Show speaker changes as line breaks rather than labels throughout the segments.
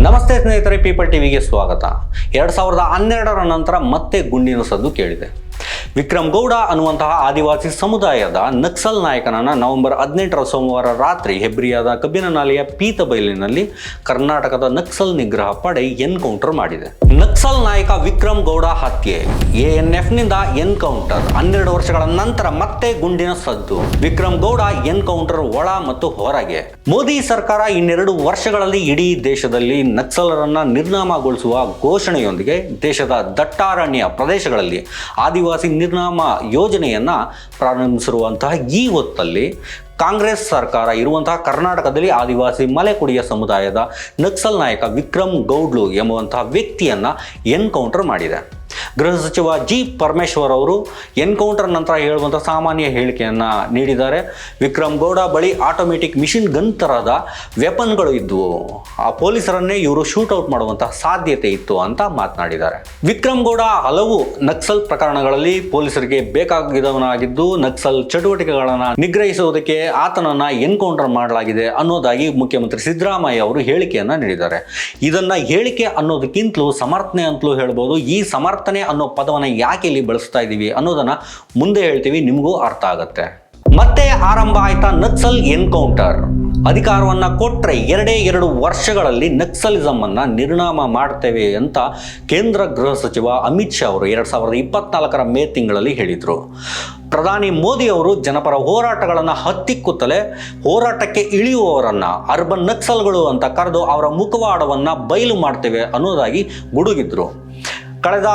ನಮಸ್ತೆ ಸ್ನೇಹಿತರೆ ಪೀಪಲ್ ಟಿವಿಗೆ ಸ್ವಾಗತ. ಎರಡ್ ಸಾವಿರದ ಹನ್ನೆರಡರ ನಂತರ ಮತ್ತೆ ಗುಂಡಿನ ಸದ್ದು ಕೇಳಿದೆ. ವಿಕ್ರಮ್ ಗೌಡ ಅನ್ನುವಂತಹ ಆದಿವಾಸಿ ಸಮುದಾಯದ ನಕ್ಸಲ್ ನಾಯಕನನ್ನ ನವೆಂಬರ್ ಹದಿನೆಂಟರ ಸೋಮವಾರ ರಾತ್ರಿ ಹೆಬ್ರಿಯಾದ ಕಬ್ಬಿನನಾಲೆಯ ಪೀತಬೈಲಿನಲ್ಲಿ ಕರ್ನಾಟಕದ ನಕ್ಸಲ್ ನಿಗ್ರಹ ಪಡೆ ಎನ್ಕೌಂಟರ್ ಮಾಡಿದೆ. ನಕ್ಸಲ್ ನಾಯಕ ವಿಕ್ರಮ್ ಗೌಡ ಹತ್ಯೆ. ಎಎನ್ಎಫ್ನಿಂದ ಎನ್ಕೌಂಟರ್. ಹನ್ನೆರಡು ವರ್ಷಗಳ ನಂತರ ಮತ್ತೆ ಗುಂಡಿನ ಸದ್ದು. ವಿಕ್ರಮ್ ಗೌಡ ಎನ್ಕೌಂಟರ್ ಒಳ ಮತ್ತು ಹೊರಗೆ. ಮೋದಿ ಸರ್ಕಾರ ಇನ್ನೆರಡು ವರ್ಷಗಳಲ್ಲಿ ಇಡೀ ದೇಶದಲ್ಲಿ ನಕ್ಸಲರನ್ನ ನಿರ್ನಾಮಗೊಳಿಸುವ ಘೋಷಣೆಯೊಂದಿಗೆ ದೇಶದ ದಟ್ಟಾರಣ್ಯ ಪ್ರದೇಶಗಳಲ್ಲಿ ಆದಿವಾಸಿ ನಿರ್ನಾಮ ಯೋಜನೆಯನ್ನು ಪ್ರಾರಂಭಿಸಿರುವಂತಹ ಈ ಹೊತ್ತಲ್ಲಿ ಕಾಂಗ್ರೆಸ್ ಸರ್ಕಾರ ಇರುವಂತಹ ಕರ್ನಾಟಕದಲ್ಲಿ ಆದಿವಾಸಿ ಮಲೆಕುಡಿಯ ಸಮುದಾಯದ ನಕ್ಸಲ್ ನಾಯಕ ವಿಕ್ರಮ್ ಗೌಡ್ಲು ಎಂಬುವಂತಹ ವ್ಯಕ್ತಿಯನ್ನು ಎನ್ಕೌಂಟರ್ ಮಾಡಿದೆ. ಗೃಹ ಸಚಿವ ಜಿ ಪರಮೇಶ್ವರ್ ಅವರು ಎನ್ಕೌಂಟರ್ ನಂತರ ಹೇಳುವಂಥ ಸಾಮಾನ್ಯ ಹೇಳಿಕೆಯನ್ನು ನೀಡಿದ್ದಾರೆ. ವಿಕ್ರಮ್ ಗೌಡ ಬಳಿ ಆಟೋಮೆಟಿಕ್ ಮಿಷಿನ್ ಗನ್ ತರಹದ ವೆಪನ್ಗಳು ಇದ್ದವು ಆ ಪೊಲೀಸರನ್ನೇ ಇವರು ಶೂಟೌಟ್ ಮಾಡುವಂತಹ ಸಾಧ್ಯತೆ ಇತ್ತು ಅಂತ ಮಾತನಾಡಿದ್ದಾರೆ. ವಿಕ್ರಮ್ ಗೌಡ ಹಲವು ನಕ್ಸಲ್ ಪ್ರಕರಣಗಳಲ್ಲಿ ಪೊಲೀಸರಿಗೆ ಬೇಕಾಗಿದ್ದವನಾಗಿದ್ದು ನಕ್ಸಲ್ ಚಟುವಟಿಕೆಗಳನ್ನು ನಿಗ್ರಹಿಸುವುದಕ್ಕೆ ಆತನನ್ನ ಎನ್ಕೌಂಟರ್ ಮಾಡಲಾಗಿದೆ ಅನ್ನೋದಾಗಿ ಮುಖ್ಯಮಂತ್ರಿ ಸಿದ್ದರಾಮಯ್ಯ ಅವರು ಹೇಳಿಕೆಯನ್ನ ನೀಡಿದ್ದಾರೆ. ಇದನ್ನ ಹೇಳಿಕೆ ಅನ್ನೋದಕ್ಕಿಂತಲೂ ಸಮರ್ಥನೆ ಅಂತಲೂ ಹೇಳ್ಬೋದು. ಈ ಸಮರ್ಥನೆ ಅನ್ನೋ ಪದವನ್ನು ಯಾಕೆ ಇಲ್ಲಿ ಬಳಸ್ತಾ ಇದ್ದೀವಿ ಅನ್ನೋದನ್ನ ಮುಂದೆ ಹೇಳ್ತೀವಿ, ನಿಮಗೂ ಅರ್ಥ ಆಗುತ್ತೆ. ಮತ್ತೆ ಆರಂಭ ಆಯ್ತಾ ನಕ್ಸಲ್ ಎನ್ಕೌಂಟರ್. ಅಧಿಕಾರವನ್ನ ಕೊಟ್ಟರೆ ಎರಡೇ ಎರಡು ವರ್ಷಗಳಲ್ಲಿ ನಕ್ಸಲಿಸಮ್ ಅನ್ನ ನಿರ್ನಾಮ ಮಾಡ್ತೇವೆ ಅಂತ ಕೇಂದ್ರ ಗೃಹ ಸಚಿವ ಅಮಿತ್ ಶಾ ಅವರು ಎರಡು ಸಾವಿರದ ಇಪ್ಪತ್ನಾಲ್ಕರ ಮೇ ತಿಂಗಳಲ್ಲಿ ಹೇಳಿದರು. ಪ್ರಧಾನಿ ಮೋದಿ ಅವರು ಜನಪರ ಹೋರಾಟಗಳನ್ನು ಹತ್ತಿಕ್ಕುತ್ತಲೇ ಹೋರಾಟಕ್ಕೆ ಇಳಿಯುವವರನ್ನ, ಅರ್ಬನ್ ನಕ್ಸಲ್ಗಳು ಅಂತ ಕರೆದು ಅವರ ಮುಖವಾಡವನ್ನ ಬಯಲು ಮಾಡ್ತೇವೆ ಅನ್ನೋದಾಗಿ ಗುಡುಗಿದ್ರು. ಕಳೆದ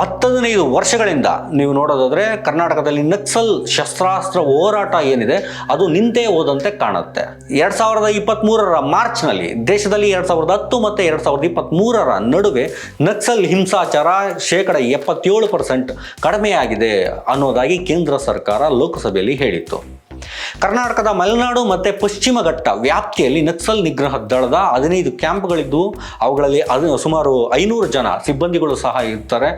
ಹತ್ತದನೈದು ವರ್ಷಗಳಿಂದ ನೀವು ನೋಡೋದಾದರೆ ಕರ್ನಾಟಕದಲ್ಲಿ ನಕ್ಸಲ್ ಶಸ್ತ್ರಾಸ್ತ್ರ ಹೋರಾಟ ಏನಿದೆ, ಅದು ನಿಂತೇ ಹೋದಂತೆ ಕಾಣುತ್ತೆ. ಎರಡು ಸಾವಿರದ ಇಪ್ಪತ್ತ್ಮೂರರ ಮಾರ್ಚ್ನಲ್ಲಿ, ದೇಶದಲ್ಲಿ ಎರಡು ಸಾವಿರದ ಹತ್ತು ಮತ್ತು ಎರಡು ಸಾವಿರದ ಇಪ್ಪತ್ತ್ಮೂರರ ನಡುವೆ ನಕ್ಸಲ್ ಹಿಂಸಾಚಾರ ಶೇಕಡ ಎಪ್ಪತ್ತೇಳು ಪರ್ಸೆಂಟ್ ಕಡಿಮೆಯಾಗಿದೆ ಅನ್ನೋದಾಗಿ ಕೇಂದ್ರ ಸರ್ಕಾರ ಲೋಕಸಭೆಯಲ್ಲಿ ಹೇಳಿತ್ತು. ಕರ್ನಾಟಕದ ಮಲೆನಾಡು ಮತ್ತು ಪಶ್ಚಿಮ ಘಟ್ಟ ವ್ಯಾಪ್ತಿಯಲ್ಲಿ ನಕ್ಸಲ್ ನಿಗ್ರಹ ದಳದ ಹದಿನೈದು ಕ್ಯಾಂಪ್ಗಳಿದ್ದು, ಅವುಗಳಲ್ಲಿ ಸುಮಾರು ಐನೂರು ಜನ ಸಿಬ್ಬಂದಿಗಳು ಸಹ ಇರ್ತಾರೆ.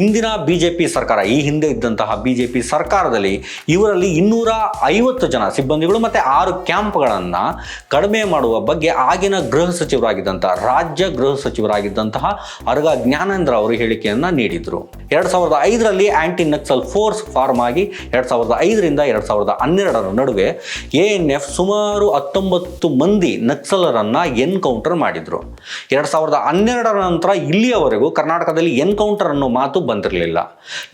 ಇಂದಿನ ಬಿ ಜೆ ಪಿ ಸರ್ಕಾರ, ಈ ಹಿಂದೆ ಇದ್ದಂತಹ ಬಿ ಜೆ ಪಿ ಸರ್ಕಾರದಲ್ಲಿ ಇವರಲ್ಲಿ ಇನ್ನೂರ ಐವತ್ತು ಜನ ಸಿಬ್ಬಂದಿಗಳು ಮತ್ತು ಆರು ಕ್ಯಾಂಪ್ಗಳನ್ನು ಕಡಿಮೆ ಮಾಡುವ ಬಗ್ಗೆ ಆಗಿನ ಗೃಹ ಸಚಿವರಾಗಿದ್ದಂತಹ, ರಾಜ್ಯ ಗೃಹ ಸಚಿವರಾಗಿದ್ದಂತಹ ಅರ್ಗ ಜ್ಞಾನೇಂದ್ರ ಅವರು ಹೇಳಿಕೆಯನ್ನು ನೀಡಿದರು. ಎರಡು ಸಾವಿರದ ಐದರಲ್ಲಿ ಆಂಟಿ ನಕ್ಸಲ್ ಫೋರ್ಸ್ ಫಾರ್ಮ್ ಆಗಿ, ಎರಡು ಸಾವಿರದ ಐದರಿಂದ ಎರಡು ಸಾವಿರದ ಹನ್ನೆರಡರ ನಡುವೆ ಎ ಎನ್ ಎಫ್ ಸುಮಾರು ಹತ್ತೊಂಬತ್ತು ಮಂದಿ ನಕ್ಸಲರನ್ನು ಎನ್ಕೌಂಟರ್ ಮಾಡಿದರು. ಎರಡು ಸಾವಿರದ ಹನ್ನೆರಡರ ನಂತರ ಇಲ್ಲಿಯವರೆಗೂ ಕರ್ನಾಟಕದಲ್ಲಿ ಎನ್ಕೌಂಟರ್ ಅನ್ನೋ ಮಾತು ಬಂದಿರಲಿಲ್ಲ.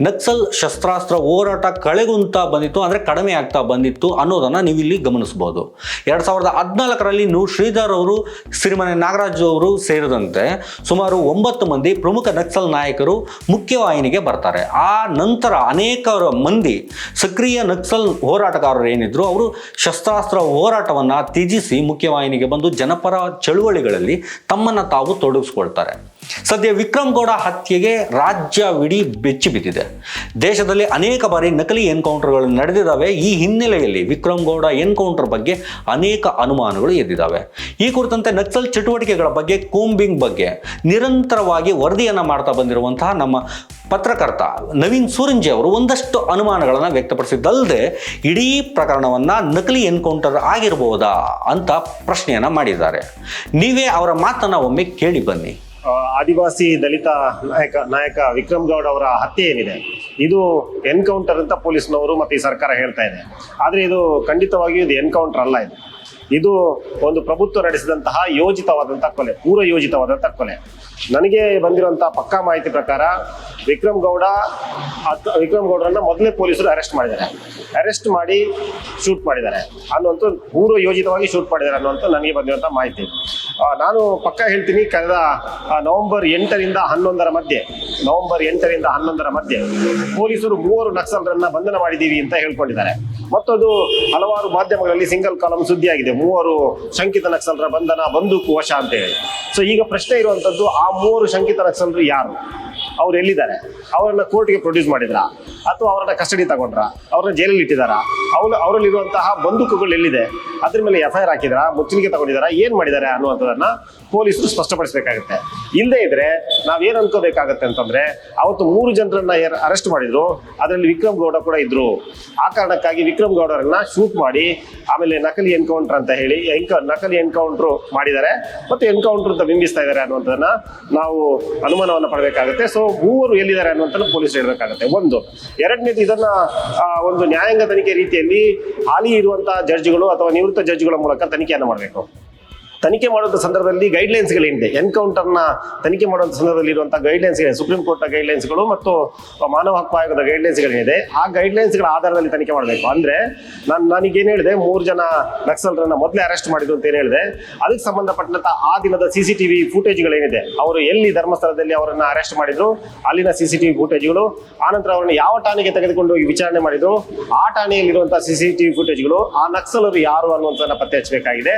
ನಕ್ಸಲ್ ಶಸ್ತ್ರಾಸ್ತ್ರ ಹೋರಾಟ ಕಳೆಗುಂತಾ ಬಂದಿತ್ತು, ಅಂದರೆ ಕಡಿಮೆ ಆಗ್ತಾ ಬಂದಿತ್ತು ಅನ್ನೋದನ್ನು ನೀವು ಇಲ್ಲಿ ಗಮನಿಸಬಹುದು ಎರಡು ಸಾವಿರದ ಹದಿನಾಲ್ಕರಲ್ಲಿ ನು ಶ್ರೀಧರ್ ಅವರು, ಸಿರಿಮನೆ ನಾಗರಾಜ್ ಅವರು ಸೇರಿದಂತೆ ಸುಮಾರು ಒಂಬತ್ತು ಮಂದಿ ಪ್ರಮುಖ ನಕ್ಸಲ್ ನಾಯಕರು ಮುಖ್ಯವಾಹಿನಿಗೆ ಬರ್ತಾರೆ. ಆ ನಂತರ ಅನೇಕ ಮಂದಿ ಸಕ್ರಿಯ ನಕ್ಸಲ್ ಹೋರಾಟಗಾರರು ಏನಿದ್ರು ಅವರು ಶಸ್ತ್ರಾಸ್ತ್ರ ಹೋರಾಟವನ್ನು ತ್ಯಜಿಸಿ ಮುಖ್ಯವಾಹಿನಿಗೆ ಬಂದು ಜನಪರ ಚಳುವಳಿಗಳಲ್ಲಿ ತಮ್ಮನ್ನು ತಾವು ತೊಡಗಿಸ್ಕೊಳ್ತಾರೆ. ಸದ್ಯ ವಿಕ್ರಮ್ ಗೌಡ ಹತ್ಯೆಗೆ ರಾಜ್ಯವಿಡೀ ಬೆಚ್ಚಿ ಬಿದ್ದಿದೆ. ದೇಶದಲ್ಲಿ ಅನೇಕ ಬಾರಿ ನಕಲಿ ಎನ್ಕೌಂಟರ್ಗಳು ನಡೆದಿದ್ದಾವೆ. ಈ ಹಿನ್ನೆಲೆಯಲ್ಲಿ ವಿಕ್ರಮ್ ಗೌಡ ಎನ್ಕೌಂಟರ್ ಬಗ್ಗೆ ಅನೇಕ ಅನುಮಾನಗಳು ಎದ್ದಿದ್ದಾವೆ. ಈ ಕುರಿತಂತೆ ನಕ್ಸಲ್ ಚಟುವಟಿಕೆಗಳ ಬಗ್ಗೆ, ಕೂಂಬಿಂಗ್ ಬಗ್ಗೆ ನಿರಂತರವಾಗಿ ವರದಿಯನ್ನು ಮಾಡ್ತಾ ಬಂದಿರುವಂತಹ ನಮ್ಮ ಪತ್ರಕರ್ತ ನವೀನ್ ಸೂರಂಜಿ ಅವರು ಒಂದಷ್ಟು ಅನುಮಾನಗಳನ್ನು ವ್ಯಕ್ತಪಡಿಸಿದ್ದಲ್ಲದೆ ಇಡೀ ಪ್ರಕರಣವನ್ನು ನಕಲಿ ಎನ್ಕೌಂಟರ್ ಆಗಿರಬಹುದಾ ಅಂತ ಪ್ರಶ್ನೆಯನ್ನು ಮಾಡಿದ್ದಾರೆ. ನೀವೇ ಅವರ ಮಾತನ್ನು ಒಮ್ಮೆ ಕೇಳಿ ಬನ್ನಿ.
ಆದಿವಾಸಿ ದಲಿತ ನಾಯಕ ನಾಯಕ ವಿಕ್ರಮ್ ಗೌಡ್ ಅವರ ಹತ್ಯೆ ಏನಿದೆ? ಇದು ಎನ್ಕೌಂಟರ್ ಅಂತ ಪೊಲೀಸ್ನವರು ಮತ್ತೆ ಈ ಸರ್ಕಾರ ಹೇಳ್ತಾ ಇದೆ. ಆದರೆ ಇದು ಖಂಡಿತವಾಗಿಯೂ ಇದು ಎನ್ಕೌಂಟರ್ ಅಲ್ಲ ಇದು. ಇದು ಒಂದು ಪ್ರಭುತ್ವ ನಡೆಸಿದಂತಹ ಯೋಜಿತವಾದಂತಹ ಕೊಲೆ ಪೂರ್ವ ಯೋಜಿತವಾದಂತಹ ಕೊಲೆ. ನನಗೆ ಬಂದಿರುವಂತಹ ಪಕ್ಕಾ ಮಾಹಿತಿ ಪ್ರಕಾರ ವಿಕ್ರಮ್ ಗೌಡ ವಿಕ್ರಮ್ ಗೌಡರನ್ನ ಮೊದಲೇ ಪೊಲೀಸರು ಅರೆಸ್ಟ್ ಮಾಡಿದ್ದಾರೆ. ಅರೆಸ್ಟ್ ಮಾಡಿ ಶೂಟ್ ಮಾಡಿದ್ದಾರೆ. ಅನ್ನುವಂಥ ಪೂರ್ವ ಯೋಜಿತವಾಗಿ ಶೂಟ್ ಮಾಡಿದ್ದಾರೆ ಅನ್ನುವಂಥ ನನಗೆ ಬಂದಿರುವಂತಹ ಮಾಹಿತಿ. ನಾನು ಪಕ್ಕ ಹೇಳ್ತೀನಿ, ಕಳೆದ ನವೆಂಬರ್ ಎಂಟರಿಂದ ಹನ್ನೊಂದರ ಮಧ್ಯೆ, ನವೆಂಬರ್ ಎಂಟರಿಂದ ಹನ್ನೊಂದರ ಮಧ್ಯೆ ಪೊಲೀಸರು ಮೂವರು ನಕ್ಸಲರನ್ನ ಬಂಧನ ಮಾಡಿದ್ದೀವಿ ಅಂತ ಹೇಳ್ಕೊಂಡಿದ್ದಾರೆ. ಮತ್ತದು ಹಲವಾರು ಮಾಧ್ಯಮಗಳಲ್ಲಿ ಸಿಂಗಲ್ ಕಾಲಂ ಸುದ್ದಿಯಾಗಿದೆ. ಮೂವರು ಶಂಕಿತ ನಕ್ಸಲರ ಬಂಧನ ಬಂದೂಕು ವಶ ಅಂತ ಹೇಳಿ. ಸೊ ಈಗ ಪ್ರಶ್ನೆ ಇರುವಂತದ್ದು, ಆ ಮೂವರು ಶಂಕಿತ ನಕ್ಸಲರು ಯಾರು? ಅವ್ರು ಎಲ್ಲಿದ್ದಾರೆ? ಅವರನ್ನ ಕೋರ್ಟ್ಗೆ ಪ್ರೊಡ್ಯೂಸ್ ಮಾಡಿದ್ರ? ಅಥವಾ ಅವರನ್ನ ಕಸ್ಟಡಿ ತಗೊಂಡ್ರ? ಅವ್ರನ್ನ ಜೈಲಲ್ಲಿ ಇಟ್ಟಿದಾರ ಅವ್ರು ಅವರಲ್ಲಿರುವಂತಹ ಬಂದೂಕುಗಳು ಎಲ್ಲಿದೆ? ಅದ್ರ ಮೇಲೆ ಎಫ್ ಐ ಆರ್ ಹಾಕಿದಾರ? ಮುಚ್ಚಲಿಗೆ ತಗೊಂಡಿದಾರ ಏನ್ ಮಾಡಿದ್ದಾರೆ ಅನ್ನುವಂಥದ್ದನ್ನ ಪೊಲೀಸರು ಸ್ಪಷ್ಟಪಡಿಸಬೇಕಾಗುತ್ತೆ. ಇಲ್ಲದೆ ಇದ್ರೆ ನಾವೇನ್ ಅನ್ಕೋಬೇಕಾಗತ್ತೆ ಅಂತಂದ್ರೆ, ಅವತ್ತು ಮೂರು ಜನರನ್ನ ಅರೆಸ್ಟ್ ಮಾಡಿದ್ರು. ಅದರಲ್ಲಿ ವಿಕ್ರಮ್ ಗೌಡ ಕೂಡ ಇದ್ರು. ಆ ಕಾರಣಕ್ಕಾಗಿ ವಿಕ್ರಮ್ ಗೌಡರನ್ನ ಶೂಟ್ ಮಾಡಿ, ಆಮೇಲೆ ನಕಲಿ ಎನ್ಕೌಂಟರ್ ಅಂತ ಹೇಳಿ ನಕಲಿ ಎನ್ಕೌಂಟರ್ ಮಾಡಿದ್ದಾರೆ. ಮತ್ತೆ ಎನ್ಕೌಂಟರ್ ಅಂತ ಬಿಂಬಿಸ್ತಾ ಇದ್ದಾರೆ ಅನ್ನುವಂಥದ್ದನ್ನ ನಾವು ಅನುಮಾನವನ್ನು ಪಡಬೇಕಾಗುತ್ತೆ. ಸೊ ಮೂವರು ಎಲ್ಲಿದ್ದಾರೆ ಅನ್ನುವಂಥ ಪೊಲೀಸ್ ಹೇಳಬೇಕಾಗುತ್ತೆ. ಒಂದು, ಎರಡನೇದು ಇದನ್ನ ಒಂದು ನ್ಯಾಯಾಂಗ ತನಿಖೆ ರೀತಿಯಲ್ಲಿ ಹಾಲಿ ಇರುವಂತಹ ಜಡ್ಜ್ಗಳು ಅಥವಾ ನಿವೃತ್ತ ಜಡ್ಜ್ಗಳ ಮೂಲಕ ತನಿಖೆಯನ್ನು ಮಾಡಬೇಕು. ತನಿಖೆ ಮಾಡುವಂಥ ಸಂದರ್ಭದಲ್ಲಿ ಗೈಡ್ಲೈನ್ಸ್ಗಳೇನಿದೆ ಎನ್ಕೌಂಟರ್ನ ತನಿಖೆ ಮಾಡುವಂಥ ಸಂದರ್ಭದಲ್ಲಿ ಇರುವಂತಹ ಗೈಡ್ಲೈನ್ಸ್ ಸುಪ್ರೀಂ ಕೋರ್ಟ್ನ ಗೈಡ್ಲೈನ್ಸ್ಗಳು ಮತ್ತು ಮಾನವ ಹಕ್ಕು ಆಯೋಗದ ಗೈಡ್ಲೈನ್ಸ್ಗಳೇನಿದೆ ಆ ಗೈಡ್ಲೈನ್ಸ್ಗಳ ಆಧಾರದಲ್ಲಿ ತನಿಖೆ ಮಾಡಬೇಕು. ಅಂದರೆ ನಾನು ನನಗೇನು ಹೇಳಿದೆ, ಮೂರು ಜನ ನಕ್ಸಲರನ್ನು ಮೊದಲೇ ಅರೆಸ್ಟ್ ಮಾಡಿದ್ರು ಅಂತ ಏನು ಹೇಳಿದೆ? ಅದಕ್ಕೆ ಸಂಬಂಧಪಟ್ಟಂತ ಆ ದಿನದ ಸಿ ಸಿ ಟಿವಿ ಫುಟೇಜ್ಗಳೇನಿದೆ ಅವರು ಎಲ್ಲಿ ಧರ್ಮಸ್ಥಳದಲ್ಲಿ ಅವರನ್ನು ಅರೆಸ್ಟ್ ಮಾಡಿದ್ರು? ಅಲ್ಲಿನ ಸಿ ಸಿ ಟಿವಿ ಫುಟೇಜ್ಗಳು ಆನಂತರ ಅವರನ್ನು ಯಾವ ಠಾಣೆಗೆ ತೆಗೆದುಕೊಂಡು ವಿಚಾರಣೆ ಮಾಡಿದ್ರು? ಆ ಠಾಣೆಯಲ್ಲಿರುವಂತಹ ಸಿ ಸಿ ಟಿವಿ ಫುಟೇಜ್ಗಳು ಆ ನಕ್ಸಲರು ಯಾರು ಅನ್ನುವಂಥದ್ದನ್ನ ಪತ್ತೆ ಹಚ್ಚಬೇಕಾಗಿದೆ.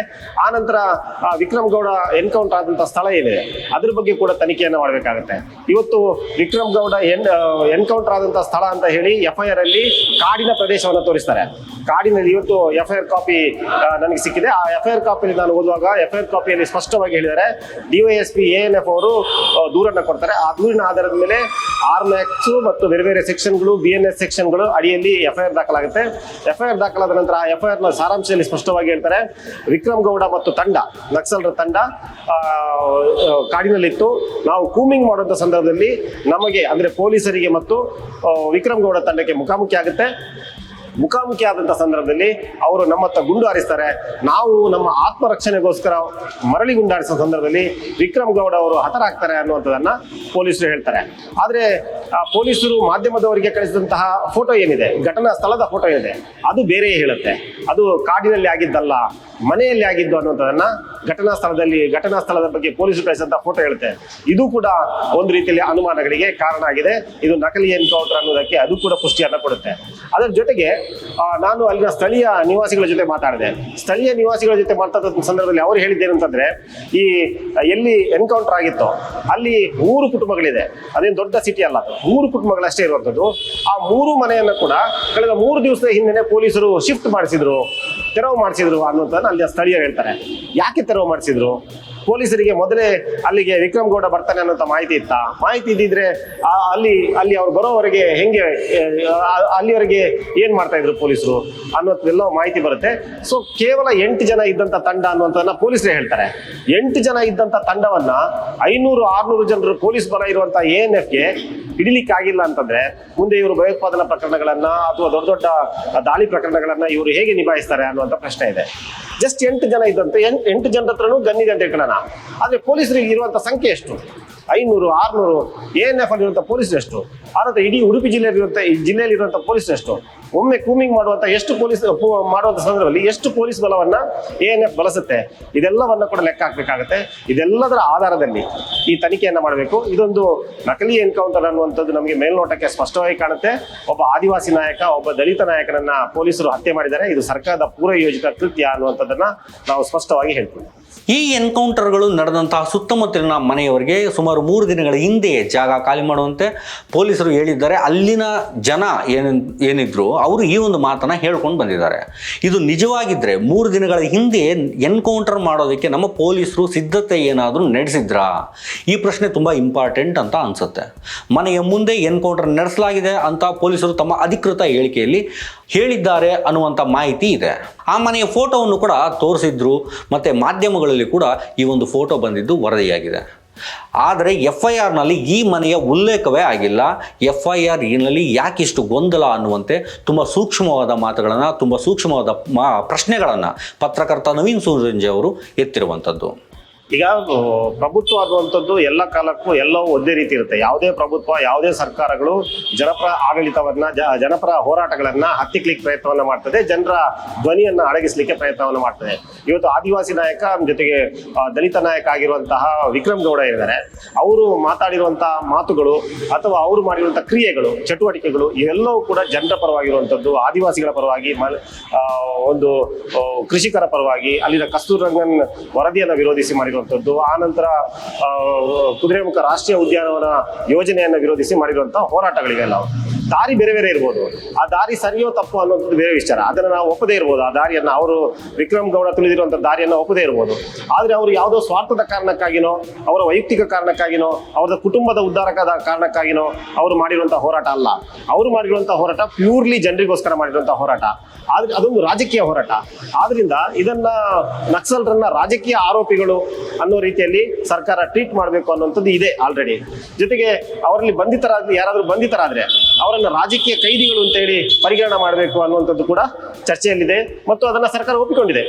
ಆನಂತರ ವಿಕ್ರಮ್ ಗೌಡ ಎನ್ಕೌಂಟರ್ ಆದಂತಹ ಸ್ಥಳ ಏನಿದೆ? ಅದ್ರ ಬಗ್ಗೆ ಕೂಡ ತನಿಖೆಯನ್ನು ಮಾಡಬೇಕಾಗುತ್ತೆ. ಇವತ್ತು ವಿಕ್ರಮ್ ಗೌಡ ಎನ್ ಎನ್ಕೌಂಟರ್ ಆದಂತಹ ಸ್ಥಳ ಅಂತ ಹೇಳಿ ಎಫ್ಐಆರ್ ಅಲ್ಲಿ ಕಾಡಿನ ಪ್ರದೇಶವನ್ನು ತೋರಿಸ್ತಾರೆ. ಕಾಡಿನಲ್ಲಿ ಇವತ್ತು ಆರ್ ಕಾಪಿ ನನಗೆ ಸಿಕ್ಕಿದೆ. ಆ ಎಫ್ ಐ ಆರ್ ಕಾಪಿಯಲ್ಲಿ ನಾನು ಓದುವಾಗ ಎಫ್ ಐ ಆರ್ ಕಾಪಿಯಲ್ಲಿ ಸ್ಪಷ್ಟವಾಗಿ ಹೇಳಿದ್ದಾರೆ. ಎ ಎನ್ ಎಫ್ ಅವರು ದೂರನ್ನು ಕೊಡ್ತಾರೆ. ಆ ದೂರಿನ ಆಧಾರದ ಮೇಲೆ ಆರ್ ಮ್ಯಾಕ್ಸ್ ಮತ್ತು ಬೇರೆ ಬೇರೆ ಸೆಕ್ಷನ್ಗಳು ಬಿ ಎನ್ ಎಸ್ ಸೆಕ್ಷನ್ಗಳು ಅಡಿಯಲ್ಲಿ ಎಫ್ ಐ ಆರ್ ದಾಖಲಾಗುತ್ತೆ. ಎಫ್ ಐ ಆರ್ ದಾಖಲಾದ ನಂತರ ಆ ಎಫ್ ಐ ಆರ್ನ ಸಾರಾಂಶದಲ್ಲಿ ಸ್ಪಷ್ಟವಾಗಿ ಹೇಳ್ತಾರೆ. ವಿಕ್ರಮ್ ಗೌಡ ಮತ್ತು ತಂಡ, ನಕ್ಸಲರ ತಂಡ ಕಾಡಿನಲ್ಲಿತ್ತು. ನಾವು ಕೂಮಿಂಗ್ ಮಾಡುವಂಥ ಸಂದರ್ಭದಲ್ಲಿ ನಮಗೆ, ಅಂದರೆ ಪೊಲೀಸರಿಗೆ ಮತ್ತು ವಿಕ್ರಮ್ ಗೌಡ ತಂಡಕ್ಕೆ ಮುಖಾಮುಖಿ ಆಗುತ್ತೆ. ಮುಖಾಮುಖಿ ಆದಂಥ ಸಂದರ್ಭದಲ್ಲಿ ಅವರು ನಮ್ಮ ಹತ್ರ ಗುಂಡು ಹಾರಿಸ್ತಾರೆ. ನಾವು ನಮ್ಮ ಆತ್ಮರಕ್ಷಣೆಗೋಸ್ಕರ ಮರಳಿ ಗುಂಡಾಡಿಸುವ ಸಂದರ್ಭದಲ್ಲಿ ವಿಕ್ರಮ್ ಗೌಡ ಅವರು ಹತರಾಗ್ತಾರೆ ಅನ್ನುವಂಥದ್ದನ್ನ ಪೊಲೀಸರು ಹೇಳ್ತಾರೆ. ಆದ್ರೆ ಪೊಲೀಸರು ಮಾಧ್ಯಮದವರಿಗೆ ಕಳಿಸಿದಂತಹ ಫೋಟೋ ಏನಿದೆ? ಘಟನಾ ಸ್ಥಳದ ಫೋಟೋ ಏನಿದೆ? ಅದು ಬೇರೆ ಹೇಳುತ್ತೆ. ಅದು ಕಾಡಿನಲ್ಲಿ ಆಗಿದ್ದಲ್ಲ, ಮನೆಯಲ್ಲಿ ಆಗಿದ್ದು ಅನ್ನುವಂಥದ್ದನ್ನ ಘಟನಾ ಸ್ಥಳದಲ್ಲಿ, ಘಟನಾ ಸ್ಥಳದ ಬಗ್ಗೆ ಪೊಲೀಸರು ಕಳಿಸಿದಂತಹ ಫೋಟೋ ಹೇಳುತ್ತೆ. ಇದು ಕೂಡ ಒಂದು ರೀತಿಯಲ್ಲಿ ಅನುಮಾನಗಳಿಗೆ ಕಾರಣ ಆಗಿದೆ. ಇದು ನಕಲಿ ಎನ್ಕೌಂಟರ್ ಅನ್ನೋದಕ್ಕೆ ಅದು ಕೂಡ ಪುಷ್ಟಿಯನ್ನು ಕೊಡುತ್ತೆ. ಅದರ ಜೊತೆಗೆ ನಾನು ಅಲ್ಲಿನ ಸ್ಥಳೀಯ ನಿವಾಸಿಗಳ ಜೊತೆ ಮಾತಾಡಿದೆ. ಸ್ಥಳೀಯ ನಿವಾಸಿಗಳ ಜೊತೆ ಮಾತಾಡಿದ ಸಂದರ್ಭದಲ್ಲಿ ಅವರು ಹೇಳಿದ್ದೇನು ಅಂತಂದ್ರೆ ಈ, ಎಲ್ಲಿ ಎನ್ಕೌಂಟರ್ ಆಗಿತ್ತು, ಅಲ್ಲಿ ಮೂರು ಕುಟುಂಬಗಳಿದೆ. ಅದೇನು ದೊಡ್ಡ ಸಿಟಿ ಅಲ್ಲ, ಮೂರು ಕುಟುಂಬಗಳಷ್ಟೇ ಇರುವಂಥದ್ದು. ಆ ಮೂರು ಮನೆಯನ್ನು ಕೂಡ ಕಳೆದ ಮೂರು ದಿವಸದ ಹಿಂದೆನೆ ಪೊಲೀಸರು ಶಿಫ್ಟ್ ಮಾಡಿಸಿದ್ರು, ತೆರವು ಮಾಡಿಸಿದ್ರು ಅನ್ನೋದನ್ನ ಅಲ್ಲಿ ಸ್ಥಳೀಯರು ಹೇಳ್ತಾರೆ. ಯಾಕೆ ತೆರವು ಮಾಡಿಸಿದ್ರು? ಪೊಲೀಸರಿಗೆ ಮೊದಲೇ ಅಲ್ಲಿಗೆ ವಿಕ್ರಮ್ ಗೌಡ ಬರ್ತಾನೆ ಅನ್ನೋಂಥ ಮಾಹಿತಿ ಇತ್ತ? ಮಾಹಿತಿ ಇದ್ದಿದ್ರೆ ಅಲ್ಲಿ ಅಲ್ಲಿ ಅವ್ರು ಬರೋವರೆಗೆ ಹೆಂಗೆ ಅಲ್ಲಿವರೆಗೆ ಏನ್ ಮಾಡ್ತಾ ಇದ್ರು ಪೊಲೀಸರು ಅನ್ನೋದೆಲ್ಲ ಮಾಹಿತಿ ಬರುತ್ತೆ. ಸೊ ಕೇವಲ ಎಂಟು ಜನ ಇದ್ದಂತ ತಂಡ ಅನ್ನುವಂಥದ್ದನ್ನ ಪೊಲೀಸರೇ ಹೇಳ್ತಾರೆ. ಎಂಟು ಜನ ಇದ್ದಂತ ತಂಡವನ್ನ ಐನೂರು, ಆರ್ನೂರು ಜನರು ಪೊಲೀಸ್ ಬಲ ಇರುವಂತ ಎ ಎನ್ ಎಫ್ಗೆ ಹಿಡಿಲಿಕ್ಕೆ ಆಗಿಲ್ಲ ಅಂತಂದ್ರೆ ಮುಂದೆ ಇವರು ಭಯೋತ್ಪಾದನಾ ಪ್ರಕರಣಗಳನ್ನ ಅಥವಾ ದೊಡ್ಡ ದೊಡ್ಡ ದಾಳಿ ಪ್ರಕರಣಗಳನ್ನ ಇವರು ಹೇಗೆ ನಿಭಾಯಿಸ್ತಾರೆ ಅನ್ನುವಂಥ ಪ್ರಶ್ನೆ ಇದೆ. ಜಸ್ಟ್ ಎಂಟು ಜನ ಇದ್ದಂತೆ ಎಂಟು ಜನರ ಹತ್ರನೂ ಗನ್ನಿದೆ ಅಂತ ಇಟ್ಕೊಳ್ಳೋಣ. ಆದ್ರೆ ಪೊಲೀಸರಿಗೆ ಇರುವಂತ ಸಂಖ್ಯೆ ಎಷ್ಟು? ಐನೂರು, ಆರ್ನೂರು ಎ ಎನ್ ಎಫ್ ಅಲ್ಲಿರುವಂಥ ಪೊಲೀಸ್ ಎಷ್ಟು ಆನಂತರ ಇಡೀ ಉಡುಪಿ ಜಿಲ್ಲೆಯಲ್ಲಿರುವಂಥ ಜಿಲ್ಲೆಯಲ್ಲಿ ಜಿಲ್ಲೆಯಲ್ಲಿರುವಂಥ ಪೊಲೀಸ್ ಎಷ್ಟು ಒಮ್ಮೆ ಕೂಮಿಂಗ್ ಮಾಡುವಂಥ ಎಷ್ಟು ಪೊಲೀಸ್ ಮಾಡುವಂಥ ಸಂದರ್ಭದಲ್ಲಿ ಎಷ್ಟು ಪೊಲೀಸ್ ಬಲವನ್ನ ಎ ಎನ್ ಎಫ್ ಬಳಸುತ್ತೆ, ಇದೆಲ್ಲವನ್ನ ಕೂಡ ಲೆಕ್ಕ ಹಾಕಬೇಕಾಗುತ್ತೆ. ಇದೆಲ್ಲದರ ಆಧಾರದಲ್ಲಿ ಈ ತನಿಖೆಯನ್ನ ಮಾಡಬೇಕು. ಇದೊಂದು ನಕಲಿ ಎನ್ಕೌಂಟರ್ ಅನ್ನುವಂಥದ್ದು ನಮಗೆ ಮೇಲ್ನೋಟಕ್ಕೆ ಸ್ಪಷ್ಟವಾಗಿ ಕಾಣುತ್ತೆ. ಒಬ್ಬ ಆದಿವಾಸಿ ನಾಯಕ, ಒಬ್ಬ ದಲಿತ ನಾಯಕನನ್ನ ಪೊಲೀಸರು ಹತ್ಯೆ ಮಾಡಿದ್ದಾರೆ. ಇದು ಸರ್ಕಾರದ ಪೂರ್ವ ಯೋಜಿತ ಕೃತ್ಯ ಅನ್ನುವಂಥದ್ದನ್ನ ನಾವು ಸ್ಪಷ್ಟವಾಗಿ ಹೇಳ್ತೀವಿ.
ಈ ಎನ್ಕೌಂಟರ್ಗಳು ನಡೆದಂತಹ ಸುತ್ತಮುತ್ತಲಿನ ಮನೆಯವರಿಗೆ ಸುಮಾರು ಮೂರು ದಿನಗಳ ಹಿಂದೆ ಜಾಗ ಖಾಲಿ ಮಾಡುವಂತೆ ಪೊಲೀಸರು ಹೇಳಿದ್ದಾರೆ. ಅಲ್ಲಿನ ಜನ ಏನ, ಏನಿದ್ರು ಅವರು ಈ ಒಂದು ಮಾತನ್ನ ಹೇಳ್ಕೊಂಡು ಬಂದಿದ್ದಾರೆ. ಇದು ನಿಜವಾಗಿದ್ದರೆ ಮೂರು ದಿನಗಳ ಹಿಂದೆ ಎನ್ಕೌಂಟರ್ ಮಾಡೋದಕ್ಕೆ ನಮ್ಮ ಪೊಲೀಸರು ಸಿದ್ಧತೆ ಏನಾದರೂ ನಡೆಸಿದ್ರಾ? ಈ ಪ್ರಶ್ನೆ ತುಂಬ ಇಂಪಾರ್ಟೆಂಟ್ ಅಂತ ಅನಿಸುತ್ತೆ. ಮನೆಯ ಮುಂದೆ ಎನ್ಕೌಂಟರ್ ನಡೆಸಲಾಗಿದೆ ಅಂತ ಪೊಲೀಸರು ತಮ್ಮ ಅಧಿಕೃತ ಹೇಳಿಕೆಯಲ್ಲಿ ಹೇಳಿದ್ದಾರೆ ಅನ್ನುವಂಥ ಮಾಹಿತಿ ಇದೆ. ಆ ಮನೆಯ ಫೋಟೋವನ್ನು ಕೂಡ ತೋರಿಸಿದ್ರು, ಮತ್ತು ಮಾಧ್ಯಮಗಳಲ್ಲಿ ಕೂಡ ಈ ಒಂದು ಫೋಟೋ ಬಂದಿದ್ದು ವರದಿಯಾಗಿದೆ. ಆದರೆ ಎಫ್ ಐ ಆರ್ನಲ್ಲಿ ಈ ಮನೆಯ ಉಲ್ಲೇಖವೇ ಆಗಿಲ್ಲ. ಎಫ್ ಐ ಆರ್ನಲ್ಲಿ ಯಾಕಿಷ್ಟು ಗೊಂದಲ ಅನ್ನುವಂತೆ ತುಂಬ ಸೂಕ್ಷ್ಮವಾದ ಮಾತುಗಳನ್ನು, ತುಂಬ ಸೂಕ್ಷ್ಮವಾದ ಮಾ, ಪ್ರಶ್ನೆಗಳನ್ನು ಪತ್ರಕರ್ತ ನವೀನ್ ಸೂರಂಜೆ ಅವರು ಎತ್ತಿರುವಂಥದ್ದು.
ಈಗ ಪ್ರಭುತ್ವ ಅನ್ನುವಂಥದ್ದು ಎಲ್ಲ ಕಾಲಕ್ಕೂ ಎಲ್ಲವೂ ಒಂದೇ ರೀತಿ ಇರುತ್ತೆ. ಯಾವುದೇ ಪ್ರಭುತ್ವ, ಯಾವುದೇ ಸರ್ಕಾರಗಳು ಜನಪರ ಆಡಳಿತವನ್ನ ಜನಪರ ಹೋರಾಟಗಳನ್ನ ಹತ್ತಿಕ್ಲಿಕ್ಕೆ ಪ್ರಯತ್ನವನ್ನ ಮಾಡ್ತದೆ. ಜನರ ಧ್ವನಿಯನ್ನ ಅಡಗಿಸ್ಲಿಕ್ಕೆ ಪ್ರಯತ್ನವನ್ನ ಮಾಡ್ತದೆ. ಇವತ್ತು ಆದಿವಾಸಿ ನಾಯಕ, ಜೊತೆಗೆ ದಲಿತ ನಾಯಕ ಆಗಿರುವಂತಹ ವಿಕ್ರಮ್ ಗೌಡ ಇದ್ದಾರೆ. ಅವರು ಮಾತಾಡಿರುವಂತಹ ಮಾತುಗಳು ಅಥವಾ ಅವರು ಮಾಡಿರುವಂತಹ ಕ್ರಿಯೆಗಳು, ಚಟುವಟಿಕೆಗಳು, ಇವೆಲ್ಲವೂ ಕೂಡ ಜನರ ಪರವಾಗಿರುವಂಥದ್ದು. ಆದಿವಾಸಿಗಳ ಪರವಾಗಿ ಒಂದು ಕೃಷಿಕರ ಪರವಾಗಿ, ಅಲ್ಲಿನ ಕಸ್ತೂರ್ ರಂಗನ್ ವರದಿಯನ್ನು ವಿರೋಧಿಸಿ ಮಾಡಿರುವಂತಹ ಮಾಡಿರುವಂಥದ್ದು ಆ ನಂತರ ಕುದುರೆಮುಖ ರಾಷ್ಟ್ರೀಯ ಉದ್ಯಾನವನ ಯೋಜನೆಯನ್ನು ವಿರೋಧಿಸಿ ಮಾಡಿರುವಂತಹ ಹೋರಾಟಗಳಿಗೆಲ್ಲ ದಾರಿ ಬೇರೆ ಬೇರೆ ಇರ್ಬೋದು. ಆ ದಾರಿ ಸರಿಯೋ ತಪ್ಪು ಅನ್ನೋದು ಬೇರೆ ವಿಚಾರ. ಅದನ್ನ ನಾವು ಒಪ್ಪದೇ ಇರ್ಬೋದು. ಆ ದಾರಿಯನ್ನ ಅವರು ವಿಕ್ರಮ್ ಗೌಡ ತಿಳಿದಿರುವಂತ ದಾರಿಯನ್ನ ಒಪ್ಪದೇ ಇರ್ಬೋದು. ಆದ್ರೆ ಅವರು ಯಾವುದೋ ಸ್ವಾರ್ಥದ ಕಾರಣಕ್ಕಾಗಿನೋ, ಅವರ ವೈಯಕ್ತಿಕ ಕಾರಣಕ್ಕಾಗಿನೋ ಅವರ ಕುಟುಂಬದ ಉದ್ಧಾರಕದ ಕಾರಣಕ್ಕಾಗಿನೋ ಅವರು ಮಾಡಿರುವಂತಹ ಹೋರಾಟ ಅಲ್ಲ. ಅವರು ಮಾಡಿರುವಂತಹ ಹೋರಾಟ ಪ್ಯೂರ್ಲಿ ಜನರಿಗೋಸ್ಕರ ಮಾಡಿರುವಂತಹ ಹೋರಾಟ. ಆದ್ರೆ ಅದೊಂದು ರಾಜಕೀಯ ಹೋರಾಟ. ಆದ್ರಿಂದ ಇದನ್ನ ನಕ್ಸಲ್ರನ್ನ ರಾಜಕೀಯ ಆರೋಪಿಗಳು ಅನ್ನೋ ರೀತಿಯಲ್ಲಿ ಸರ್ಕಾರ ಟ್ರೀಟ್ ಮಾಡಬೇಕು ಅನ್ನುವಂಥದ್ದು ಇದೆ ಆಲ್ರೆಡಿ ಜೊತೆಗೆ ಅವರಲ್ಲಿ ಬಂಧಿತರಾದ್ರೆ ಯಾರಾದರೂ ಬಂಧಿತರಾದ್ರೆ ಅವರನ್ನ ರಾಜಕೀಯ ಕೈದಿಗಳು ಅಂತ ಹೇಳಿ ಪರಿಗಣನೆ ಮಾಡಬೇಕು ಅನ್ನುವಂಥದ್ದು ಕೂಡ ಚರ್ಚೆಯಲ್ಲಿದೆ ಮತ್ತು ಅದನ್ನ ಸರ್ಕಾರ ಒಪ್ಪಿಕೊಂಡಿದೆ.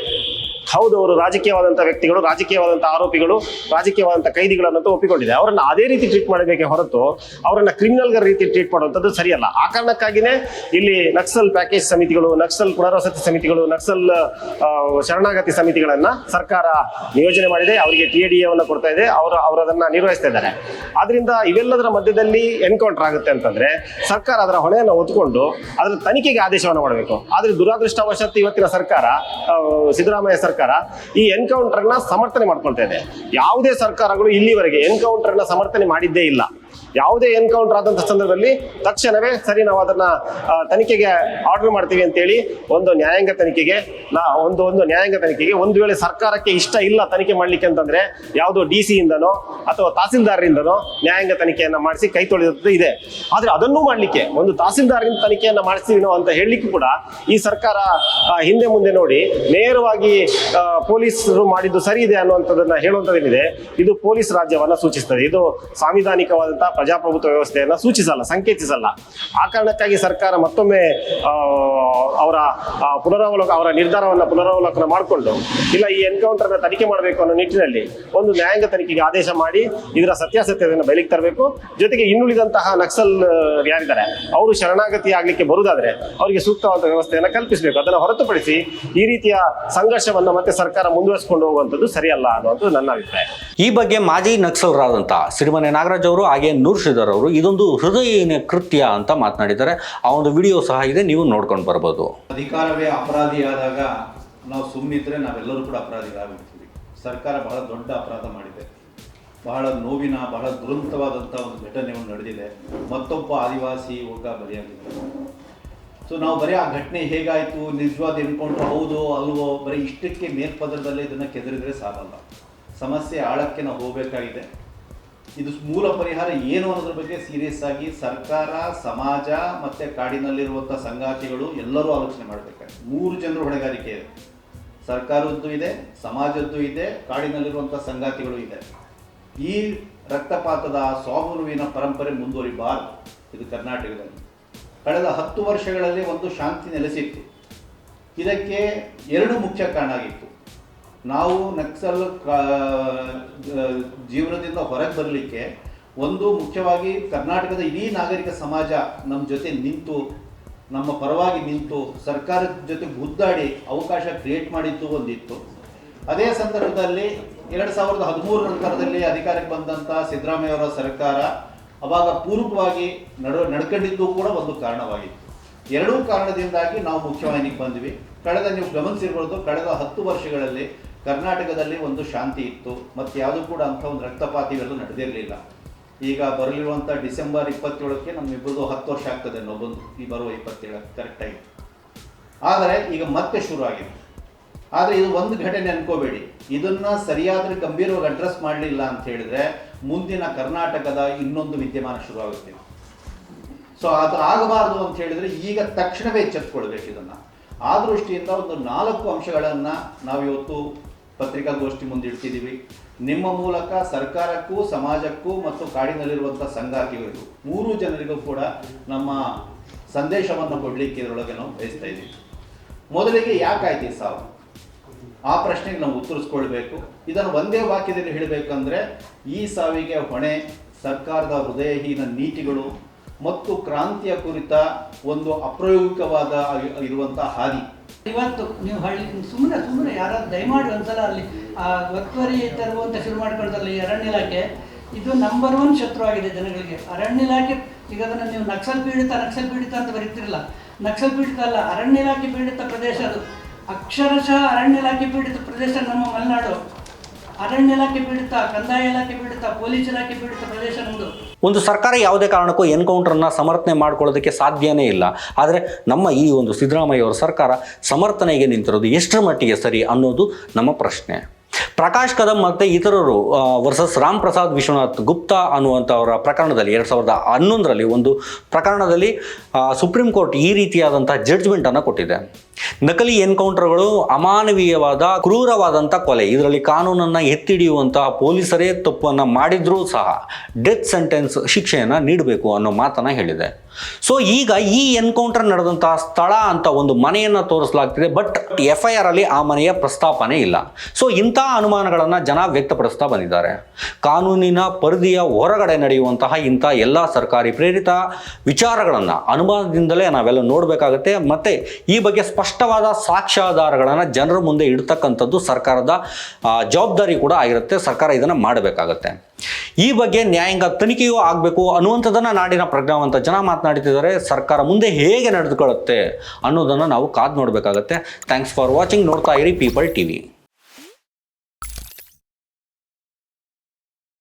ಹೌದು, ಅವರು ರಾಜಕೀಯವಾದಂಥ ವ್ಯಕ್ತಿಗಳು ರಾಜಕೀಯವಾದಂಥ ಆರೋಪಿಗಳು ರಾಜಕೀಯವಾದಂಥ ಕೈದಿಗಳನ್ನಂತೂ ಒಪ್ಪಿಕೊಂಡಿದೆ. ಅವರನ್ನ ಅದೇ ರೀತಿ ಟ್ರೀಟ್ ಮಾಡಬೇಕೆ ಹೊರತು ಅವರನ್ನ ಕ್ರಿಮಿನಲ್ಗಳ ರೀತಿ ಟ್ರೀಟ್ ಮಾಡುವಂಥದ್ದು ಸರಿಯಲ್ಲ. ಆ ಕಾರಣಕ್ಕಾಗಿನೇ ಇಲ್ಲಿ ನಕ್ಸಲ್ ಪ್ಯಾಕೇಜ್ ಸಮಿತಿಗಳು, ನಕ್ಸಲ್ ಪುನರ್ವಸತಿ ಸಮಿತಿಗಳು, ನಕ್ಸಲ್ ಶರಣಾಗತಿ ಸಮಿತಿಗಳನ್ನ ಸರ್ಕಾರ ನಿಯೋಜನೆ ಮಾಡಿದೆ. ಅವರಿಗೆ ಟಿ ಡಿ ಎವನ್ನು ಕೊಡ್ತಾ ಇದೆ. ಅವರು ಅವರು ಅದನ್ನ ನಿರ್ವಹಿಸ್ತಾ ಇದ್ದಾರೆ. ಆದ್ರಿಂದ ಇವೆಲ್ಲದರ ಮಧ್ಯದಲ್ಲಿ ಎನ್ಕೌಂಟರ್ ಆಗುತ್ತೆ ಅಂತಂದ್ರೆ ಸರ್ಕಾರ ಅದರ ಹೊಣೆಯನ್ನು ಹೊತ್ಕೊಂಡು ಅದರ ತನಿಖೆಗೆ ಆದೇಶವನ್ನು ಮಾಡಬೇಕು. ಆದ್ರೆ ದುರಾದೃಷ್ಟವಶಾತ್ ಇವತ್ತಿನ ಸರ್ಕಾರ ಸಿದ್ದರಾಮಯ್ಯ ಸರ್ಕಾರ ಈ ಎನ್ಕೌಂಟರ್ನ ಸಮರ್ಥನೆ ಮಾಡ್ಕೊಳ್ತಾ ಇದೆ. ಯಾವುದೇ ಸರ್ಕಾರಗಳು ಇಲ್ಲಿವರೆಗೆ ಎನ್ಕೌಂಟರ್ನ ಸಮರ್ಥನೆ ಮಾಡಿದ್ದೇ ಇಲ್ಲ. ಯಾವುದೇ ಎನ್ಕೌಂಟರ್ ಆದಂತ ಸಂದರ್ಭದಲ್ಲಿ ತಕ್ಷಣವೇ ಸರಿ ನಾವು ಅದನ್ನ ತನಿಖೆಗೆ ಆರ್ಡರ್ ಮಾಡ್ತೀವಿ ಅಂತೇಳಿ ಒಂದು ನ್ಯಾಯಾಂಗ ತನಿಖೆಗೆ, ನಾ, ಒಂದು ಒಂದು ನ್ಯಾಯಾಂಗ ತನಿಖೆಗೆ ಒಂದು ವೇಳೆ ಸರ್ಕಾರಕ್ಕೆ ಇಷ್ಟ ಇಲ್ಲ ತನಿಖೆ ಮಾಡ್ಲಿಕ್ಕೆ ಅಂತಂದ್ರೆ ಯಾವುದೋ ಡಿ ಸಿ ಇಂದನೋ ಅಥವಾ ತಹಸೀಲ್ದಾರರಿಂದನೋ ನ್ಯಾಯಾಂಗ ತನಿಖೆಯನ್ನ ಮಾಡಿಸಿ ಕೈ ತೊಳೆದ ಇದೆ. ಆದ್ರೆ ಅದನ್ನೂ ಮಾಡ್ಲಿಕ್ಕೆ, ಒಂದು ತಹಸೀಲ್ದಾರರಿಂದ ತನಿಖೆಯನ್ನ ಮಾಡಿಸ್ತೀವಿ ಅಂತ ಹೇಳಲಿಕ್ಕೂ ಕೂಡ ಈ ಸರ್ಕಾರ ಹಿಂದೆ ಮುಂದೆ ನೋಡಿ ನೇರವಾಗಿ ಪೊಲೀಸರು ಮಾಡಿದ್ದು ಸರಿ ಇದೆ ಅನ್ನುವಂಥದ್ದನ್ನ ಹೇಳುವಂಥದ್ದೇನಿದೆ, ಇದು ಪೊಲೀಸ್ ರಾಜ್ಯವನ್ನ ಸೂಚಿಸ್ತದೆ. ಇದು ಸಾಂವಿಧಾನಿಕವಾದಂತಹ ಪ್ರಜಾಪ್ರಭುತ್ವ ವ್ಯವಸ್ಥೆಯನ್ನು ಸೂಚಿಸಲ್ಲ, ಸಂಕೇತಿಸಲ್ಲ. ಆ ಕಾರಣಕ್ಕಾಗಿ ಸರ್ಕಾರ ಮತ್ತೊಮ್ಮೆ ಅವರ ಪುನರಾವಲೋಕ, ಅವರ ನಿರ್ಧಾರವನ್ನು ಪುನರಾವಲೋಕನ ಮಾಡಿಕೊಂಡು, ಇಲ್ಲ ಈ ಎನ್ಕೌಂಟರ್ನ ತನಿಖೆ ಮಾಡಬೇಕು ಅನ್ನೋ ನಿಟ್ಟಿನಲ್ಲಿ ಒಂದು ನ್ಯಾಯಾಂಗ ತನಿಖೆಗೆ ಆದೇಶ ಮಾಡಿ ಇದರ ಸತ್ಯಾಸತ್ಯತೆಯನ್ನು ಬಯಲಿಗೆ ತರಬೇಕು. ಜೊತೆಗೆ ಇನ್ನುಳಿದಂತಹ ನಕ್ಸಲ್ ಯಾರಿದ್ದಾರೆ, ಅವರು ಶರಣಾಗತಿ ಆಗಲಿಕ್ಕೆ ಬರುವುದಾದ್ರೆ ಅವರಿಗೆ ಸೂಕ್ತವಾದ ವ್ಯವಸ್ಥೆಯನ್ನು ಕಲ್ಪಿಸಬೇಕು. ಅದನ್ನು ಹೊರತುಪಡಿಸಿ ಈ ರೀತಿಯ ಸಂಘರ್ಷವನ್ನು ಮತ್ತೆ ಸರ್ಕಾರ ಮುಂದುವರಿಸಿಕೊಂಡು ಹೋಗುವಂಥದ್ದು ಸರಿಯಲ್ಲ ಅನ್ನೋದು ನನ್ನ ಅಭಿಪ್ರಾಯ.
ಈ ಬಗ್ಗೆ ಮಾಜಿ ನಕ್ಸಲರಾದಂಥ ಸಿರಿಮನೆ ನಾಗರಾಜ್ ಅವರು ಹಾಗೆ ನೂರ್ ಅವರು ಇದೊಂದು ಹೃದಯ ಕೃತ್ಯ ಅಂತ ಮಾತನಾಡಿದ್ದಾರೆ. ಆ ಒಂದು ವಿಡಿಯೋ ಸಹ ಇದೆ, ನೀವು ನೋಡ್ಕೊಂಡು ಬರ್ಬೋದು.
ಅಧಿಕಾರವೇ ಅಪರಾಧಿ ಆದಾಗ ನಾವು ಸುಮ್ಮನಿದ್ರೆ ನಾವೆಲ್ಲರೂ ಕೂಡ ಅಪರಾಧಿಗಳಾಗಿರ್ತೀವಿ ಸರ್ಕಾರ ಬಹಳ ದೊಡ್ಡ ಅಪರಾಧ ಮಾಡಿದೆ. ಬಹಳ ನೋವಿನ, ಬಹಳ ದುರಂತವಾದಂಥ ಒಂದು ಘಟನೆಯನ್ನು ನಡೆದಿದೆ. ಮತ್ತೊಬ್ಬ ಆದಿವಾಸಿ ಯುವಕ ಬಲಿಯಾಗಿದ್ದಾರೆ ಸೊ ನಾವು ಬರೀ ಆ ಘಟನೆ ಹೇಗಾಯಿತು, ನಿಜವಾದ ಎನ್ಕೌಂಟರ್ ಹೌದು ಅಲ್ವೋ, ಬರೀ ಇಷ್ಟಕ್ಕೆ ಮೇಲ್ಪದರದಲ್ಲೇ ಇದನ್ನು ಕೆದರಿದ್ರೆ ಸಾಲಲ್ಲ. ಸಮಸ್ಯೆ ಆಳಕ್ಕೆ ನಾವು ಹೋಗಬೇಕಾಗಿದೆ. ಇದು ಮೂಲ ಪರಿಹಾರ ಏನು ಅನ್ನೋದ್ರ ಬಗ್ಗೆ ಸೀರಿಯಸ್ ಆಗಿ ಸರ್ಕಾರ, ಸಮಾಜ ಮತ್ತೆ ಕಾಡಿನಲ್ಲಿರುವಂಥ ಸಂಗಾತಿಗಳು ಎಲ್ಲರೂ ಆಲೋಚನೆ ಮಾಡಬೇಕಾಗಿದೆ ಮೂರು ಜನರ ಹೊಣೆಗಾರಿಕೆ ಇದೆ. ಸರ್ಕಾರದ್ದು ಇದೆ, ಸಮಾಜದ್ದು ಇದೆ ಕಾಡಿನಲ್ಲಿರುವಂಥ ಸಂಗಾತಿಗಳು ಇದೆ. ಈ ರಕ್ತಪಾತದ ಸ್ವಾಮುರುವಿನ ಪರಂಪರೆ ಮುಂದುವರಿಬಾರದು ಇದು ಕರ್ನಾಟಕದಲ್ಲಿ. ಕಳೆದ ಹತ್ತು ವರ್ಷಗಳಲ್ಲಿ ಒಂದು ಶಾಂತಿ ನೆಲೆಸಿತ್ತು. ಇದಕ್ಕೆ ಎರಡು ಮುಖ್ಯ ಕಾರಣ ಆಗಿತ್ತು. ನಾವು ನಕ್ಸಲ್ ಜೀವನದಿಂದ ಹೊರಗೆ ಬರಲಿಕ್ಕೆ ಒಂದು ಮುಖ್ಯವಾಗಿ ಕರ್ನಾಟಕದ ಇಡೀ ನಾಗರಿಕ ಸಮಾಜ ನಮ್ಮ ಜೊತೆ ನಿಂತು, ನಮ್ಮ ಪರವಾಗಿ ನಿಂತು, ಸರ್ಕಾರದ ಜೊತೆ ಗುದ್ದಾಡಿ ಅವಕಾಶ ಕ್ರಿಯೇಟ್ ಮಾಡಿದ್ದು ಒಂದಿತ್ತು. ಅದೇ ಸಂದರ್ಭದಲ್ಲಿ ಎರಡು ಸಾವಿರದ ಹದಿಮೂರು ನಂತರದಲ್ಲಿ ಅಧಿಕಾರಕ್ಕೆ ಬಂದಂಥ ಸಿದ್ದರಾಮಯ್ಯ ಅವರ ಸರ್ಕಾರ ಅವಾಗ ಪೂರಕವಾಗಿ ನಡ, ನಡ್ಕೊಂಡಿದ್ದು ಕೂಡ ಒಂದು ಕಾರಣವಾಗಿತ್ತು. ಎರಡೂ ಕಾರಣದಿಂದಾಗಿ ನಾವು ಮುಖ್ಯವಾಹಿನಿಗೆ ಬಂದ್ವಿ. ಕಳೆದ ನೀವು ಗಮನಿಸಿರ್ಬೋದು, ಕಳೆದ ಹತ್ತು ವರ್ಷಗಳಲ್ಲಿ ಕರ್ನಾಟಕದಲ್ಲಿ ಒಂದು ಶಾಂತಿ ಇತ್ತು, ಮತ್ತು ಯಾವುದು ಕೂಡ ಅಂಥ ಒಂದು ರಕ್ತಪಾತ ಇವೆಲ್ಲ ನಡೆದಿರಲಿಲ್ಲ. ಈಗ ಬರಲಿರುವಂಥ ಡಿಸೆಂಬರ್ ಇಪ್ಪತ್ತೇಳಕ್ಕೆ ನಮ್ಮಿಬ್ಬರದು ಹತ್ತು ವರ್ಷ ಆಗ್ತದೆ ಅನ್ನೋದೊಂದು ಬಂದು ಈ ಬರುವ ಇಪ್ಪತ್ತೇಳು, ಕರೆಕ್ಟಾಗಿ. ಆದರೆ ಈಗ ಮತ್ತೆ ಶುರು ಆಗಿದೆ ಆದರೆ ಇದು ಒಂದು ಘಟನೆ ಅನ್ಕೋಬೇಡಿ. ಇದನ್ನು ಸರಿಯಾದ ಗಂಭೀರವಾಗಿ ಅಡ್ರೆಸ್ ಮಾಡಲಿಲ್ಲ ಅಂತ ಹೇಳಿದ್ರೆ ಮುಂದಿನ ಕರ್ನಾಟಕದ ಇನ್ನೊಂದು ವಿದ್ಯಮಾನ ಶುರುವಾಗುತ್ತೆ. ಸೊ ಅದು ಆಗಬಾರದು ಅಂತ ಹೇಳಿದ್ರೆ ಈಗ ತಕ್ಷಣವೇ ಎಚ್ಚೆತ್ಕೊಳ್ಬೇಕು ಇದನ್ನು. ಆ ದೃಷ್ಟಿಯಿಂದ ಒಂದು ನಾಲ್ಕು ಅಂಶಗಳನ್ನು ನಾವಿವತ್ತು ಪತ್ರಿಕಾಗೋಷ್ಠಿ ಮುಂದಿಡ್ತಿದ್ದೀವಿ ನಿಮ್ಮ ಮೂಲಕ ಸರ್ಕಾರಕ್ಕೂ, ಸಮಾಜಕ್ಕೂ ಮತ್ತು ಕಾಡಿನಲ್ಲಿರುವಂಥ ಸಂಗಾತಿಗಳಿಗೂ, ಮೂರು ಜನರಿಗೂ ಕೂಡ ನಮ್ಮ ಸಂದೇಶವನ್ನು ಕೊಡಲಿಕ್ಕೆ ಇದರೊಳಗೆ ನಾವು ಬಯಸ್ತಾ ಇದ್ದೀವಿ. ಮೊದಲಿಗೆ ಯಾಕಾಯ್ತು ಸಾವು? ಆ ಪ್ರಶ್ನೆಗೆ ನಾವು ಉತ್ತರಿಸ್ಕೊಳ್ಬೇಕು. ಇದನ್ನು ಒಂದೇ ವಾಕ್ಯದಲ್ಲಿ ಹೇಳಬೇಕಂದ್ರೆ, ಈ ಸಾವಿಗೆ ಹೊಣೆ, ಸರ್ಕಾರದ ಹೃದಯಹೀನ ನೀತಿಗಳು ಮತ್ತು ಕ್ರಾಂತಿಯ ಕುರಿತ ಒಂದು ಅಪ್ರಾಯೋಗಿಕವಾದ ಇರುವಂಥ ಹಾದಿ.
ಇವತ್ತು ನೀವು ಹಳ್ಳಿ ಸುಮ್ಮನೆ ಸುಮ್ಮನೆ ಯಾರಾದ್ರು ದಯಮಾಡಿ ಒಂದ್ಸಲ ಅಲ್ಲಿ, ಆ ಒತ್ತುವರಿ ತರುವಂತ ಶುರು ಮಾಡ್ಕೊಳ್ತಾರಲ್ಲ ಈ ಅರಣ್ಯ ಇಲಾಖೆ, ಇದು ನಂಬರ್ ಒನ್ ಶತ್ರು ಆಗಿದೆ ಜನಗಳಿಗೆ. ಅರಣ್ಯ ಇಲಾಖೆ, ಈಗ ಅದನ್ನು ನೀವು ನಕ್ಸಲ್ ಪೀಡಿತ ನಕ್ಸಲ್ ಪೀಡಿತ ಅಂತ ಬರೀತಿರಲ್ಲ. ನಕ್ಸಲ್ ಪೀಡಿತ ಅಲ್ಲ, ಅರಣ್ಯ ಇಲಾಖೆ ಪೀಡಿತ ಪ್ರದೇಶ ಅದು. ಅಕ್ಷರಶಃ ಅರಣ್ಯ ಇಲಾಖೆ ಪೀಡಿತ ಪ್ರದೇಶ ನಮ್ಮ ಮಲೆನಾಡು. ಅರಣ್ಯ ಇಲಾಖೆ ಬೀಳುತ್ತಾ, ಕಂದಾಯ ಇಲಾಖೆ ಬೀಳುತ್ತಾ, ಪೊಲೀಸ್ ಇಲಾಖೆ ಬೀಳುತ್ತಾ ಪ್ರದೇಶ ನಮ್ಮದು
ಒಂದು ಸರ್ಕಾರ ಯಾವುದೇ ಕಾರಣಕ್ಕೂ ಎನ್ಕೌಂಟರ್ನ ಸಮರ್ಥನೆ ಮಾಡ್ಕೊಳ್ಳೋದಕ್ಕೆ ಸಾಧ್ಯನೇ ಇಲ್ಲ. ಆದರೆ ನಮ್ಮ ಈ ಒಂದು ಸಿದ್ದರಾಮಯ್ಯ ಅವರ ಸರ್ಕಾರ ಸಮರ್ಥನೆಗೆ ನಿಂತಿರೋದು ಎಷ್ಟರ ಮಟ್ಟಿಗೆ ಸರಿ ಅನ್ನೋದು ನಮ್ಮ ಪ್ರಶ್ನೆ. ಪ್ರಕಾಶ್ ಕದಂ ಮತ್ತು ಇತರರು ವರ್ಸಸ್ ರಾಮ್ ಪ್ರಸಾದ್ ವಿಶ್ವನಾಥ್ ಗುಪ್ತಾ ಅನ್ನುವಂಥವರ ಪ್ರಕರಣದಲ್ಲಿ ಎರಡು ಸಾವಿರದ ಹನ್ನೊಂದರಲ್ಲಿ ಒಂದು ಪ್ರಕರಣದಲ್ಲಿ ಸುಪ್ರೀಂ ಕೋರ್ಟ್ ಈ ರೀತಿಯಾದಂಥ ಜಡ್ಜ್ಮೆಂಟನ್ನು ಕೊಟ್ಟಿದೆ. ನಕಲಿ ಎನ್ಕೌಂಟರ್ಗಳು ಅಮಾನವೀಯವಾದ, ಕ್ರೂರವಾದಂಥ ಕೊಲೆ. ಇದರಲ್ಲಿ ಕಾನೂನನ್ನು ಎತ್ತಿಡಿಯುವಂತಹ ಪೊಲೀಸರೇ ತಪ್ಪನ್ನು ಮಾಡಿದ್ರೂ ಸಹ, ಡೆತ್ ಸೆಂಟೆನ್ಸ್ ಶಿಕ್ಷೆಯನ್ನು ನೀಡಬೇಕು ಅನ್ನೋ ಮಾತನ್ನು ಹೇಳಿದೆ. ಸೊ ಈಗ ಈ ಎನ್ಕೌಂಟರ್ ನಡೆದಂತಹ ಸ್ಥಳ ಅಂತ ಒಂದು ಮನೆಯನ್ನು ತೋರಿಸಲಾಗ್ತಿದೆ ಬಟ್ ಎಫ್ ಐ ಆರ್ ಅಲ್ಲಿ ಆ ಮನೆಯ ಪ್ರಸ್ತಾಪನೆ ಇಲ್ಲ. ಸೊ ಇಂತಹ ಅನುಮಾನಗಳನ್ನು ಜನ ವ್ಯಕ್ತಪಡಿಸ್ತಾ ಬಂದಿದ್ದಾರೆ. ಕಾನೂನಿನ ಪರಿಧಿಯ ಹೊರಗಡೆ ನಡೆಯುವಂತಹ ಇಂಥ ಎಲ್ಲ ಸರ್ಕಾರಿ ಪ್ರೇರಿತ ವಿಚಾರಗಳನ್ನು ಅನುಮಾನದಿಂದಲೇ ನಾವೆಲ್ಲ ನೋಡಬೇಕಾಗತ್ತೆ. ಮತ್ತು ಈ ಬಗ್ಗೆ ಸ್ಪಷ್ಟವಾದ ಸಾಕ್ಷ್ಯಾಧಾರಗಳನ್ನು ಜನರ ಮುಂದೆ ಇಡ್ತಕ್ಕಂಥದ್ದು ಸರ್ಕಾರದ ಜವಾಬ್ದಾರಿ ಕೂಡ ಆಗಿರುತ್ತೆ. ಸರ್ಕಾರ ಇದನ್ನು ಮಾಡಬೇಕಾಗತ್ತೆ. ಈ ಬಗ್ಗೆ ನ್ಯಾಯಾಂಗ ತನಿಖೆಯೂ ಆಗಬೇಕು ಅನ್ನುವಂಥದ್ದನ್ನು ನಾಡಿನ ಪ್ರಜ್ಞಾವಂತ ಜನ ಮಾತನಾಡ್ತಿದ್ದಾರೆ ಸರ್ಕಾರ ಮುಂದೆ ಹೇಗೆ ನಡೆದುಕೊಳ್ಳುತ್ತೆ ಅನ್ನೋದನ್ನು ನಾವು ಕಾದು ನೋಡಬೇಕಾಗತ್ತೆ. ಥ್ಯಾಂಕ್ಸ್ ಫಾರ್ ವಾಚಿಂಗ್ ನೋಡ್ತಾ ಇರಿ ಪೀಪಲ್ ಟಿವಿ